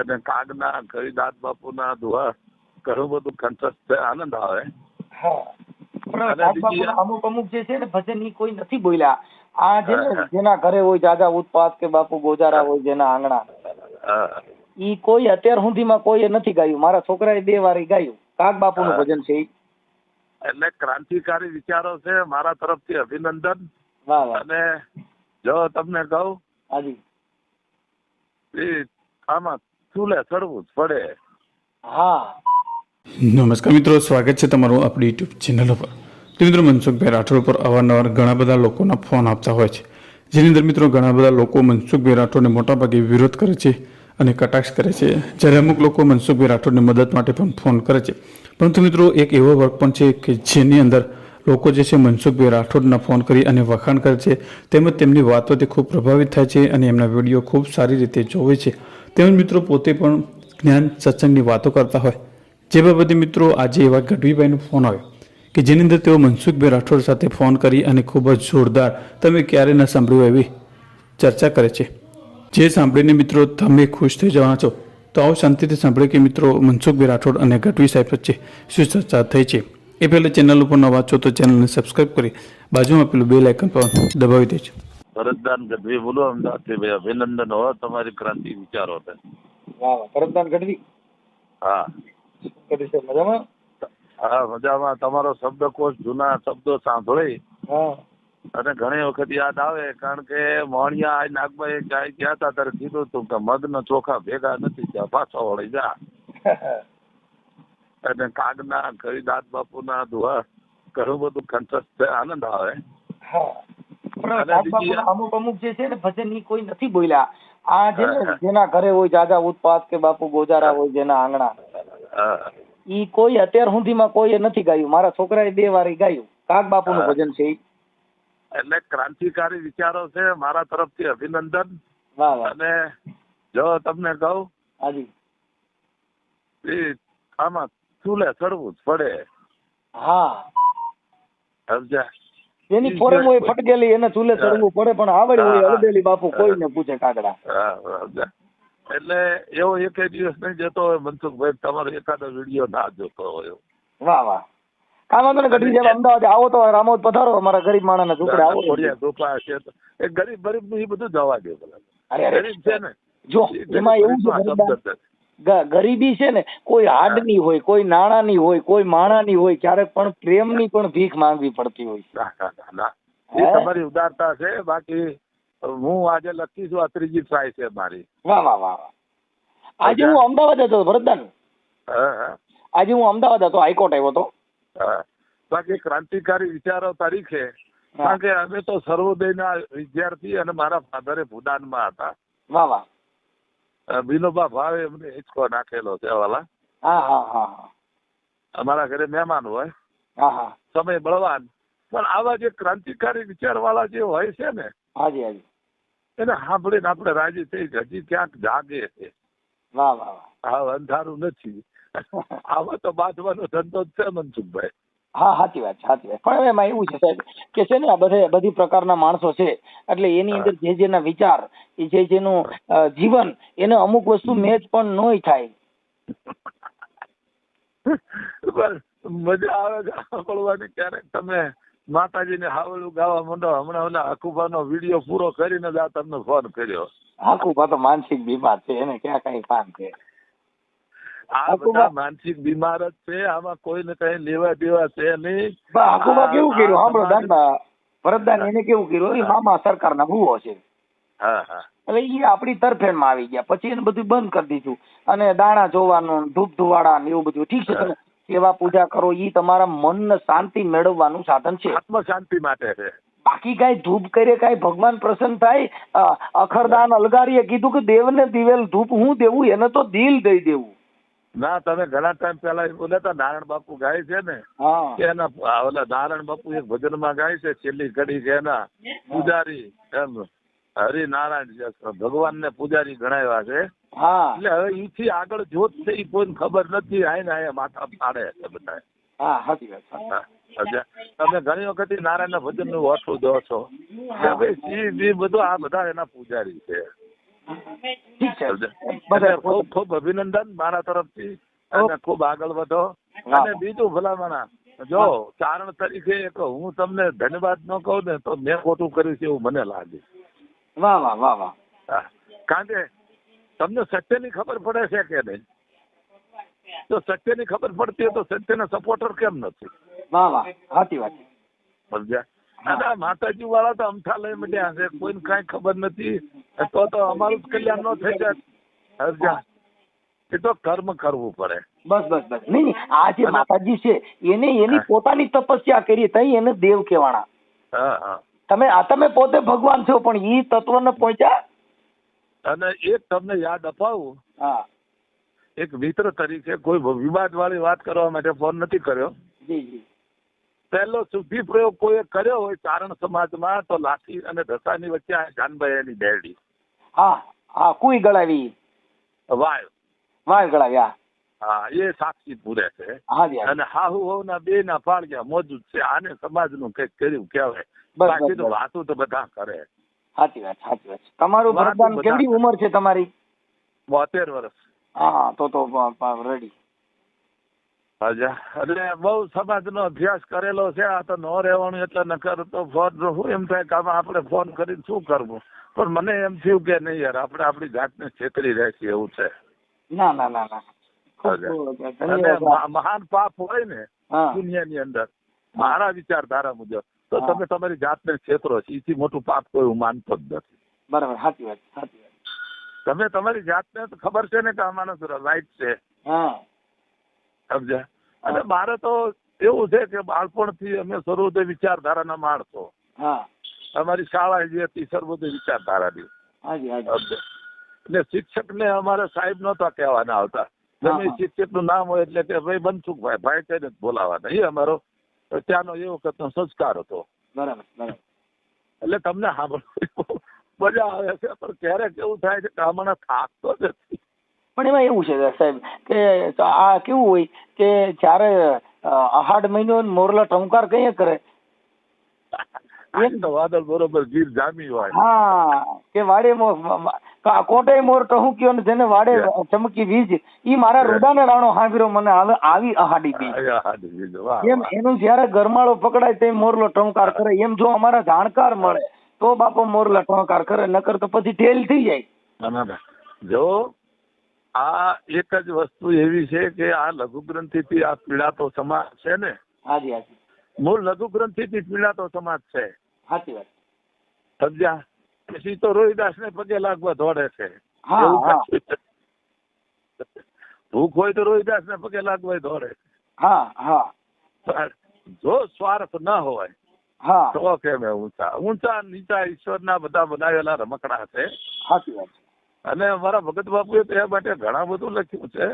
અને કાગના કવિદાસ બાપુના દુહા ઘણું બધું કંઠસ્થ આનંદ આવે. અમુક અમુક જે છે ને ભજન કોઈ નથી બોલ્યા. આ જે જેના ઘરે હોય જાજા ઉત્પાદ કે બાપુ ગોજારા હોય જેના આંગણા. ઈ કોઈ અત્યાર સુધીમાં કોઈએ નથી ગાયું. મારા છોકરાએ બે વાર ગાયું. કાગ બાપુ નું ભજન છે એટલે ક્રાંતિકારી વિચારો છે મારા તરફથી અભિનંદન. અને જો તમને કહું હાજી આમાં ચૂલે ચડવું જ પડે. હા. નમસ્કાર મિત્રો સ્વાગત છે તમારું આપણી યુટ્યુબ ચેનલ પર તો મિત્રો મનસુખભાઈ રાઠોડ પર અવારનવાર ઘણા બધા લોકોના ફોન આપતા હોય છે. જેની અંદર મિત્રો ઘણા બધા લોકો મનસુખભાઈ રાઠોડને મોટાભાગે વિરોધ કરે છે અને કટાક્ષ કરે છે. જ્યારે અમુક લોકો મનસુખભાઈ રાઠોડને મદદ માટે પણ ફોન કરે છે. પરંતુ મિત્રો એક એવો વર્ગ પણ છે કે જેની અંદર લોકો જે છે મનસુખભાઈ રાઠોડના ફોન કરી અને વખાણ કરે છે. તેમજ તેમની વાતોથી ખૂબ પ્રભાવિત થાય છે અને એમના વીડિયો ખૂબ સારી રીતે જોવે છે. તેમજ મિત્રો પોતે પણ જ્ઞાન સત્સંગની વાતો કરતા હોય. જે બાબતે મિત્રો આજે એવા ગઢવીભાઈનો ફોન આવ્યો કે જેની અંદર તેઓ મનસુખભાઈ રાઠોડ સાથે ફોન કરી અને ખૂબ જ જોરદાર તમે ક્યારે ન સાંભળ્યું એવી ચર્ચા કરે છે. જે સાંભળીને મિત્રો તમે ખુશ થઈ જવાના છો, તો આવો શાંતિથી સાંભળ્યો કે મિત્રો મનસુખભાઈ રાઠોડ અને ગઢવી સાહેબ વચ્ચે શું ચર્ચા થઈ છે. એ પહેલાં ચેનલ ઉપર ન વાંચો તો ચેનલને સબસ્ક્રાઈબ કરી બાજુમાં પેલું બે લાઇકન પર દબાવી દેજો. ભરતદાન ગઢવી બોલો અમદાવાદથી ભાઈ અભિનંદન. હો તમારી ક્રાંતિ વિચારો છે વાહ વાહ. ભરતદાન ગઢવી? હા. ગઢવી સાહેબ મજામાં? હા મજામાં. તમારો શબ્દકોશ જૂના શબ્દો સાંભળી. અને ઘણી વખત યાદ આવે કારણ કે મોણિયા આ નાગભાઈ ક્યાંય ગયા હતા ત્યારે કીધું હતું કે મગનો ચોખા ભેગા નથી ત્યાં પાછો વળી જા. અને કાગના કવિદાસ બાપુના દુહા ઘણું બધું કંઠસ્થ આનંદ આવે. અમુક અમુક જે છે ને ભજનની કોઈ નથી બોલ્યા. આ જે જેના ઘરે હોય જાજા ઉત્પાદ કે બાપુ ગોજારા હોય જેના આંગણા. ઈ કોઈ અત્યાર સુધીમાં કોઈએ નથી ગાયું. મારા છોકરાએ બે વાર ગાયું. કાગ બાપુનું. ભજન છે એટલે ક્રાંતિકારી વિચારો છે મારા તરફથી અભિનંદન. અને જો તમને કહું હાજી. આમાં ચૂલે ચડવું જ પડે. હા. સમજ્યા? ઈ ફોરમ હોય ફટકેલી એને ચૂલે ચડવું પડે પણ આવડ હોય હા. અલબેલી બાપુ કોઈને પૂછે કાગડા. એટલે એવો એક દિવસ નહીં જતો હોય મનસુખભાઈ તમારો એકાદો વીડિયો ના જોતો હોય વાહ વાહ. કામ વાંધો ને ગઢવી સાહેબ અમદાવાદ આવો તો રામોદ પધારો અમારા ગરીબ માણસના ઝૂંપડે આવો છે એ ગરીબ ગરીબનું એ બધું જવા દે. અરે અરે. ગરીબ છે ને. જો એમાં એવું છે. ગરીબી છે ને કોઈ હાડની હોય કોઈ નાણાંની હોય કોઈ માણાની હોય ક્યારેક પણ પ્રેમની પણ ભીખ માંગવી પડતી હોય ના, ના, ના, ના. તમારી ઉદારતા છે બાકી હું આજે લખી છું આ ત્રીજી ટ્રાય છે મારી. વાહ વાહ વાહ. આજે હું અમદાવાદ હતો ભરતદાન આજે હું અમદાવાદ હતો હાઈકોર્ટ આવ્યો હતો. બાકી ક્રાંતિકારી વિચારો તરીકે કારણ કે અમે તો સર્વોદયના વિદ્યાર્થી અને મારા ફાધરે ભૂદાનમાં હતા. વાહ વાહ. વિનોબા ભાવે એમને હિંચકો નાખેલો છે વાલા. હા હા હા હા. અમારા ઘરે મહેમાન હોય. હા હા. સમય બળવાન. પણ આવા જે ક્રાંતિકારી વિચાર વાળા જે હોય છે ને હાજી હાજી. એને સાંભળીને આપણે રાજી થઈ હજી ક્યાંક જાગે છે. વાહ વાહ આ અંધારું નથી. આવો તો બાંધવાનો ધંધો છે મનસુખભાઈ. હા સાચી વાત છે સાચી વાત. પણ એમાં એવું છે સાહેબ કે છે ને આ બધે બધી પ્રકારના માણસો છે એટલે એની અંદર જે જેના વિચાર એ જે જેનું જીવન એને અમુક વસ્તુ મેચ પણ નોય થાય. મજા આવે સાંભળવાની ક્યારેક તમે માતાજીને હાવલું ગાવા માંડો. હમણાં ઓલા હકુબાનો વીડિયો પૂરો કરીને જ આ તમને ફોન કર્યો. આખુભા તો માનસિક બીમાર છે એને ક્યાં કઈ કામ છે. આ બધા માનસિક બીમાર જ છે. આમાં કોઈને કઈ લેવા દેવા છે નહીં. હાકુમાં કેવું કર્યું? સાંભળો દાદા ભરતદાન એને કેવું કર્યું? એ મામા સરકારના ભૂવો છે. હા હા. એટલે એ આપણી તરફેણમાં આવી ગયા. પછી એને બધું બંધ કરી દીધું. અને દાણા જોવાનું ધૂપ ધુવાડા ને એવું બધું. ઠીક છે તમે સેવા પૂજા કરો. એ તમારા મન શાંતિ મેળવવાનું સાધન છે. આત્મ શાંતિ માટે છે. બાકી કઈ ધૂપ કરે કઈ ભગવાન પ્રસન્ન થાય અખરદાન અલગારીએ કીધું કે દેવને દિવેલ ધૂપ હું દેવું એને તો દિલ દઈ દેવું. ના તમે ઘણા ટાઈમ પહેલા બોલ્યા હતા નારાયણ બાપુ ગાય છે ને એના ઓલા નારાયણ બાપુ એક ભજનમાં ગાય છે છેલ્લી ઘડી છે એના પૂજારી એમ હરિનારાયણ ભગવાન ને પૂજારી ગણાવ્યા છે. એટલે હવે ઈથી આગળ જોત છે ઈ કોઈને ખબર નથી આઈને આયા માથા પાડે છે બધા? તમે ઘણી વખત નારાયણ ના ભજનનું ઓછું દો છો ભાઈ બધું આ બધા એના પૂજારી છે. ઠીક છે. બધા ખૂબ ખૂબ અભિનંદન મારા તરફથી. અને ખૂબ આગળ વધો. અને બીજું ભલામણા જો કારણ તરીકે એક હું તમને ધન્યવાદ ન કહું ને તો મેં ખોટું કર્યું છે એવું મને લાગે. વાહ વાહ વાહ વાહ. કારણ કે તમને સત્યની ખબર પડે છે કે નહીં? તો સત્યની ખબર પડતી હોય તો સત્યના સપોર્ટર કેમ નથી? વાહ વાહ. સાચી વાત સમજ્યા? આ માતાજી વાળા તો અમથા લઈ મળ્યા છે. કોઈને કાંઈ ખબર નથી. તો તો અમારું કલ્યાણ ન થઈ જાય. એ તો કર્મ કરવું પડે. બસ બસ બસ. નહીં નહીં. આ જે માતાજી છે એને એની પોતાની તપસ્યા કરી તઈ એને દેવ કહેવાના. હા હા. તમે આ તમે પોતે ભગવાન છો પણ ઈ તત્વને પહોંચ્યા? અને એક તમને યાદ અપાવું. હા. એક મિત્ર તરીકે કોઈ વિવાદ વાળી વાત કરવા માટે ફોન નથી કર્યો. જી જી. પહેલો શુદ્ધિ પ્રયોગ કોઈ કર્યો હોય ચારણ સમાજમાં તો લાઠી અને ધસાની વચ્ચે જાનભાઈ એની બેરડી. હા હા કુઈ ગળાવી? વાય. વાય ગળાવી હા. એ સાક્ષી પૂરે છે. અને હાહુ હોના બે ના પાળ્યા મોજુદ છે આને સમાજનું કંઈક કર્યું કેવાય બાકી તો વાતો તો બધા કરે. સાચી વાત સાચી વાત. તમારું ભરતદાન કેવડી ઉંમર છે તમારી? બોતેર વર્ષ. હા તો તો રેડી. એટલે બહુ સમાજનો અભ્યાસ કરેલો છે આ તો ન રહેવાનું એટલે નકર તો ફોન હું એમ થાય કે આમાં આપણે ફોન કરીને શું કરવું? પણ મને એમ થયું કે નહીં યાર આપણે આપણી જાતને છેતરી રહેશે એવું છે. ના ના ના ના. મહાન પાપ હોય ને દુનિયાની અંદર મારા વિચારધારા મુજબ તો તમે તમારી જાતને છેતરો છો. એથી મોટું પાપ કોઈ હું માનતો જ નથી. બરાબર સાચી વાત સાચી વાત. તમે તમારી જાતને તો ખબર છે ને કે આ માણસ રાઈટ છે. હા. સમજ્યા? અને મારે તો એવું છે કે બાળપણથી અમે સર્વોદય વિચારધારાના માણસો. અમારી શાળા જે હતી સર્વોદય વિચારધારાની એટલે શિક્ષકને અમારે સાહેબ નહોતા કહેવાના આવતા. તમે. શિક્ષકનું નામ હોય એટલે કે ભાઈ બનસુખભાઈ ભાઈ કહીને જ બોલાવાના. એ અમારો ત્યાંનો એ વખતનો સંસ્કાર હતો. બરાબર બરાબર. એટલે તમને સાંભળવું મજા આવે છે પણ ક્યારેક એવું થાય છે કે હમણાં થાકતો નથી. પણ એમાં એવું છે સાહેબ કે આ કેવું હોય કે જ્યારે અહાડ મહિનો મોરલા ટંકાર કઈ કરે? તો વાદળ બરોબર ગીર જામી હોય. હા કે વાડે કોટે મોર ટહુક્યો ને જેને વાડે ચમકી વીજ ઈ મારા રૂડાને રાણો હાંભીરો મને આવે અહાડી બી એમ એનું જયારે ગરમાળો પકડાય તે મોરલો ટંકાર કરે એમ જો અમારા જાણકાર મળે તો બાપો મોરલા ટંકાર કરે નકર તો પછી ઠેલ થઈ જાય. જો આ એક જ વસ્તુ એવી છે કે આ લઘુ ગ્રંથિથી આ પીડાતો સમાજ છે ને? હાજી હાજી. મૂળ લઘુ ગ્રંથિથી પીડાતો સમાજ છે. સાચી વાત. સમજ્યા? પછી તો રોહિદાસ ને પગે લાગવા દોડે છે. ભૂખ હોય તો રોહિદાસ ને પગે લાગવા દોડે. હા હા. જો સ્વાર્થ ન હોય હા. તો કેમ ઊંચા? ઊંચા નીચા ઈશ્વરના બધા બનાવેલા રમકડા છે. સાચી વાત છે. અને અમારા ભગત બાપુએ તો માટે ઘણા બધું લખ્યું છે.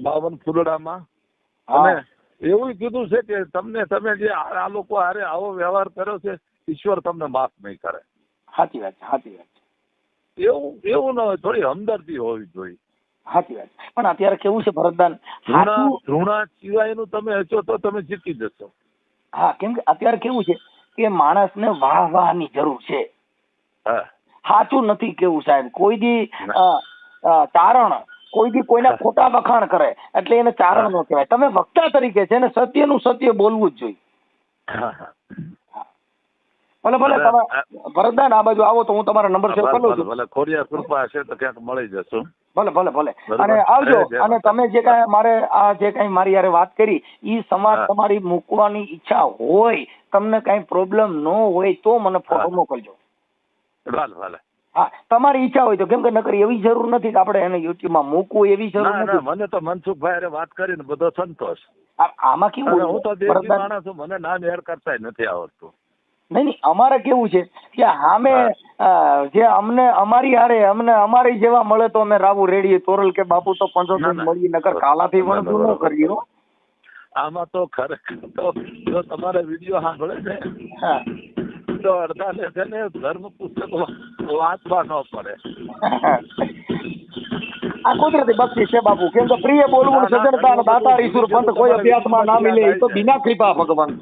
બાવન ફૂલડામાં. અને એવું કીધું છે કે તમને તમે જે આ લોકો હારે આવો વ્યવહાર કર્યો છે ઈશ્વર તમને માફ નહીં કરે. સાચી વાત છે, સાચી વાત છે. એવું એવું ન હોય થોડી હમદર્દી હોવી જોઈએ. સાચી વાત પણ અત્યારે કેવું છે ભરતદાન? ઋણા સિવાયનું તમે હચો તો તમે જીતી જશો. હા કેમ કે અત્યારે કેવું છે કે માણસને વાહ વાહની જરૂર છે. હા. સાચું નથી કેવું સાહેબ. કોઈ દી તારણ કોઈ બી કોઈના ખોટા વખાણ કરે એટલે એને ચારણ નો કહેવાય. તમે વક્તા તરીકે છે ને સત્યનું સત્ય બોલવું જ જોઈએ. ભલે ભલે. તમે ભરતદાન આ બાજુ આવો તો હું તમારા નંબર સેવ કરી લઉં છું. ભલે ખોરિયા કૃપા હશે તો ક્યાંક મળી જશું. ભલે ભલે ભલે. અને આવજો અને તમે જે કાંઈ મારે આ જે કાંઈ મારી યારે વાત કરી એ સમાજ તમારી મૂકવાની ઈચ્છા હોય તમને કાંઈ પ્રોબ્લેમ ન હોય તો મને ફોટો. મોકલજો. ભલે ભલે હા તમારી ઈચ્છા હોય તો કેમ કે નકર એવી જરૂર નથી કે આપણે એને યુટ્યુબમાં મૂકવું એવી જરૂર ના ના નથી. મને તો મનસુખભાઈ હારે વાત કરીને બધો સંતોષ. આ- આમાં કેવું અને હું તો દેશી માણસ છું મને નામ હેર કરતા નથી આવડતું. નહીં નહીં અમારે કેવું છે કે સામે અ, જે અમને અમારી હારે અમને અમારી જેવા મળે તો અમે રાવું રેડીએ. તોરલ કે બાપુ તો પંચોતેર ના, ના. મળીએ નકર કાલાથી ના, ના, વણતું ન બરોબર. કરીએ હો. આમાં તો ખરેખર તો જો તમારે વીડિયો સાંભળે ને હા. તો અડધા ને છે ને ધર્મ પુસ્તક વાંચવા ન પડે. આ કુદરતી બક્ષી છે બાપુ. કેમ કે પ્રિય બોલવું ના, ના, અને દાતા ઈશ્વર પંથ કોઈ અભ્યાસમાં ના મિલે એ તો બિના કૃપા ભગવાન.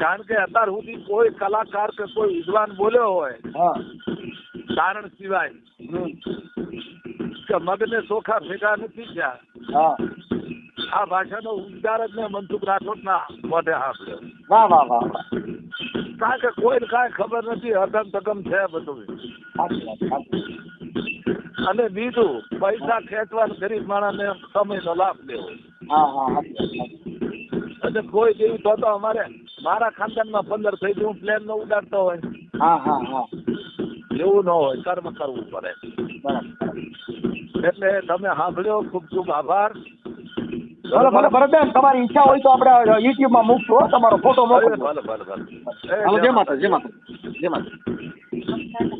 કારણ કે અત્યાર સુધી કોઈ કલાકાર કે કોઈ વિદ્વાન બોલ્યો હોય હા. કારણ સિવાય કે મગને સોખા ભેગા નથી થયા હા. આ ભાષાનો ઉદ્ગાર જ ને મનસુખ રાઠોડના મોઢે સાંભળ્યો. વાહ વાહ વાહ. કારણ કે કોઈને કાંઈ ખબર નથી હકમ તકમ છે બધું. અને બીજું પૈસા ખેંચવાનો ગરીબ માણસને સમયનો લાભ લેવો. અને કોઈ જેવું તો તો અમારે મારા ખાનદાનમાં પંદર થઈ ગયું પ્લેન નો ઉડાડતો હોય. હા હા હા. એવું ન હોય કર્મ કરવું પડે. બરાબર. એટલે તમે સાંભળ્યો ખૂબ ખૂબ આભાર. ભલે ભલે ભરતબેન તમારી ઈચ્છા હોય તો આપણે યુટ્યુબમાં મૂકશું તમારો ફોટો મોકલો ભલે ભલે ભલે જય માતા જય માતા જય માતા